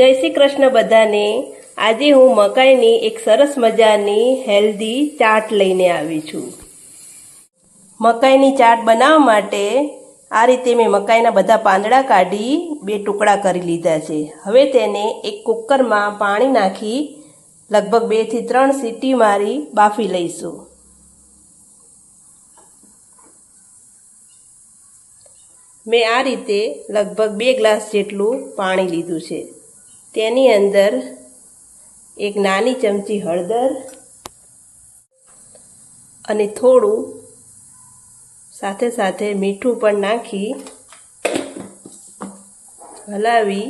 જય શ્રી કૃષ્ણ બધાને. આજે હું મકાઈની એક સરસ મજાની હેલ્ધી ચાટ લઈને આવી છું. મકાઈની ચાટ બનાવવા માટે આ રીતે મેં મકાઈના બધા પાંદડા કાઢી બે ટુકડા કરી લીધા છે. હવે તેને એક કુકરમાં પાણી નાખી લગભગ બેથી ત્રણ સીટી મારી બાફી લઈશું. મેં આ રીતે લગભગ બે ગ્લાસ જેટલું પાણી લીધું છે. તેની અંદર એક નાની ચમચી હળદર અને થોડું સાથે સાથે મીઠું પણ નાખી હલાવી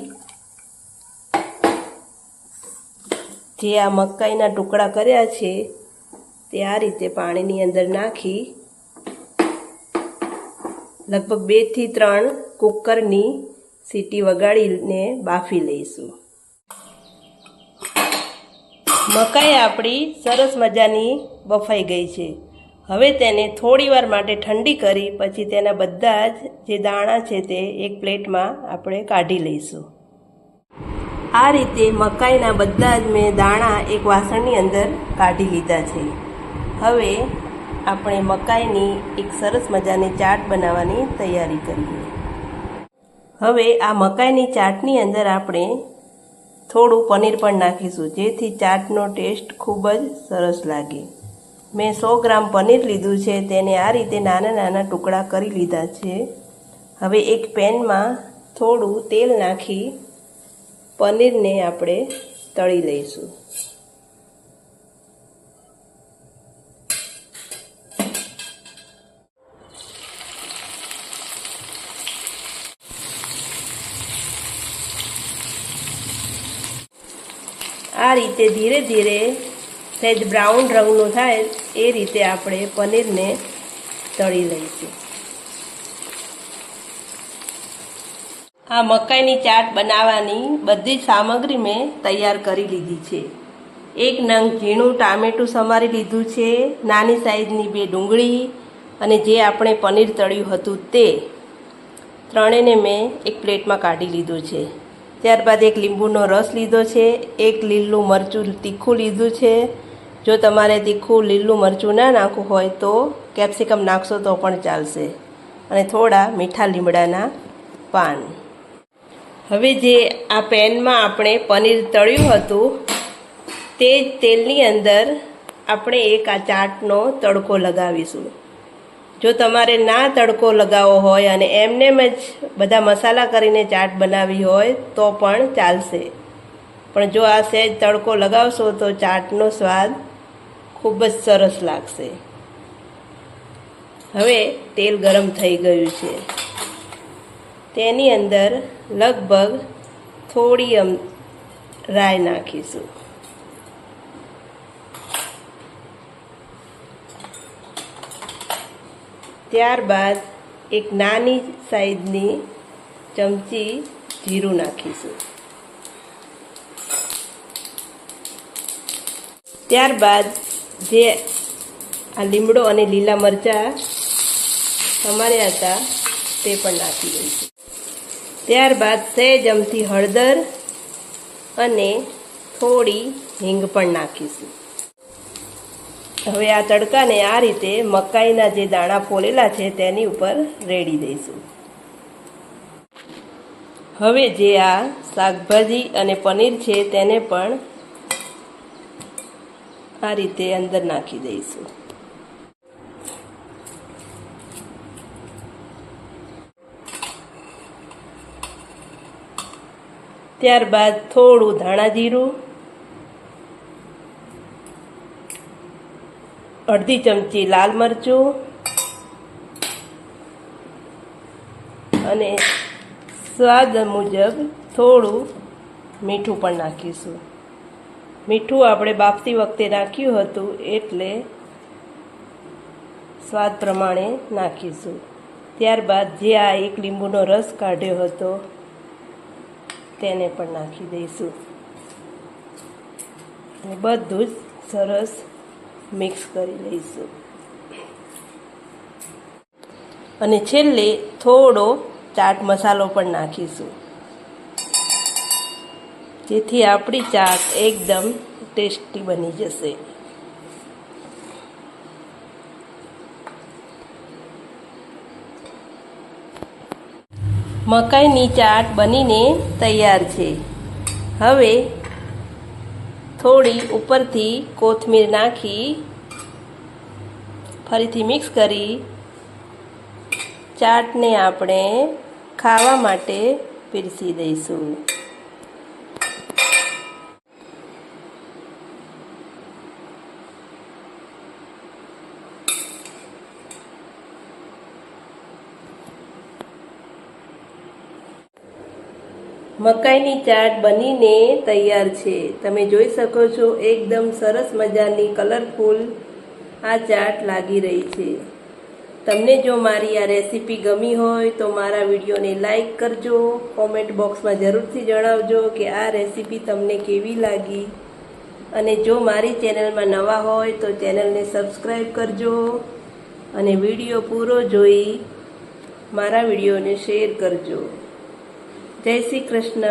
જે આ મકાઈના ટુકડા કર્યા છે તે આ રીતે પાણીની અંદર નાખી લગભગ બેથી ત્રણ કુકરની સીટી વગાડીને બાફી લઈશું. મકાઈ આપણી સરસ મજાની બફાઈ ગઈ છે. હવે તેને થોડી વાર માટે ઠંડી કરી, પછી તેના બધા જ જે દાણા છે તે એક પ્લેટમાં આપણે કાઢી લઈશું. આ રીતે મકાઈના બધા જ મેં દાણા એક વાસણની અંદર કાઢી લીધા છે. હવે આપણે મકાઈની એક સરસ મજાની ચાટ બનાવવાની તૈયારી કરીએ. હવે આ મકાઈની ચાટની અંદર આપણે થોડું પનીર પણ નાખીશું. જેથી ચાટનો ટેસ્ટ ખૂબ જ સરસ લાગે. મેં સો ગ્રામ પનીર લીધું છે. તેને આ રીતે નાના નાના ટુકડા કરી લીધા છે. હવે એક પેનમાં થોડું તેલ નાખી પનીરને આપણે તળી લઈશું. આ રીતે ધીરે ધીરે સહેજ બ્રાઉન રંગનું થાય એ રીતે આપણે પનીરને તળી લઈશું. આ મકાઈની ચાટ બનાવવાની બધી સામગ્રી મેં તૈયાર કરી લીધી છે. એક નંગ ઝીણું ટામેટું સમારી લીધું છે, નાની સાઈઝની બે ડુંગળી અને જે આપણે પનીર તળ્યું હતું તે. ત્રણેયને મેં એક પ્લેટમાં કાઢી લીધું છે. ત્યારબાદ એક લીંબુનો રસ લીધો છે, એક લીલું મરચું તીખું લીધું છે. જો તમારે તીખું લીલું મરચું ના નાખવું હોય તો કેપ્સિકમ નાખશો તો પણ ચાલશે. અને થોડા મીઠા લીમડાના પાન. હવે જે આ પેનમાં આપણે પનીર તળ્યું હતું, તે જ તેલની અંદર આપણે એક આ ચાટનો તડકો લગાવીશું. જો તમારે ના તડકો લગાવવો હોય અને એમનેમ જ બધા મસાલા કરીને ચાટ બનાવી હોય, તો પણ ચાલશે. પણ જો આ સહેજ તડકો લગાવશો, તો ચાટનો સ્વાદ ખૂબ જ સરસ લાગશે. હવે તેલ ગરમ થઈ ગયું છે. તેની અંદર લગભગ થોડી અમ રાઈ નાખીશું. ત્યારબાદ એક નાની સાઈઝની ચમચી જીરું નાખીશું. ત્યારબાદ જે આ લીમડો અને લીલા મરચાં સમાર્યા હતા તે પણ નાખી દઈશું. ત્યારબાદ સહેજ અમથી હળદર અને થોડી હિંગ પણ નાખીશું. હવે આ તડકાને આ રીતે મકાઈના જે દાણા ફોલેલા છે તેની ઉપર રેડી દઈશું. હવે જે આ શાકભાજી અને પનીર છે તેને પણ આ રીતે અંદર નાખી દઈશું. ત્યારબાદ થોડું ધાણા જીરું અડધી ચમચી લાલ મરચું અને સ્વાદ મુજબ થોડું મીઠું પણ નાખીશું. મીઠું આપણે બાફતી વખતે નાખ્યું હતું એટલે સ્વાદ પ્રમાણે નાખીશું. ત્યારબાદ જે આ એક લીંબુનો રસ કાઢ્યો હતો તેને પણ નાખી દઈશું. બધું જ સરસ મિક્સ કરી લઈશું. અને છેલ્લે થોડો ચાટ મસાલો પણ નાખીશું. જેથી આપણી ચાટ એકદમ ટેસ્ટી બની જશે. મકાઈની ચાટ બનીને તૈયાર છે. હવે થોડી ઉપરથી કોથમીર નાખી ફરીથી મિક્સ કરી ચાટને આપણે ખાવા માટે પીરસી દઈશું. મકાઈની ચાટ બનીને તૈયાર છે. તમે જોઈ શકો છો, એકદમ સરસ મજાની કલરફુલ આ ચાટ લાગી રહી છે. તમને જો મારી આ રેસીપી ગમી હોય તો મારા વિડીયોને લાઈક કરજો. કોમેન્ટ બોક્સમાં જરૂરથી જણાવજો કે આ રેસીપી તમને કેવી લાગી. અને જો મારી ચેનલમાં નવા હોય તો ચેનલને સબસ્ક્રાઈબ કરજો. અને વીડિયો પૂરો જોઈ મારા વિડીયોને શેર કરજો. જય શ્રી કૃષ્ણ.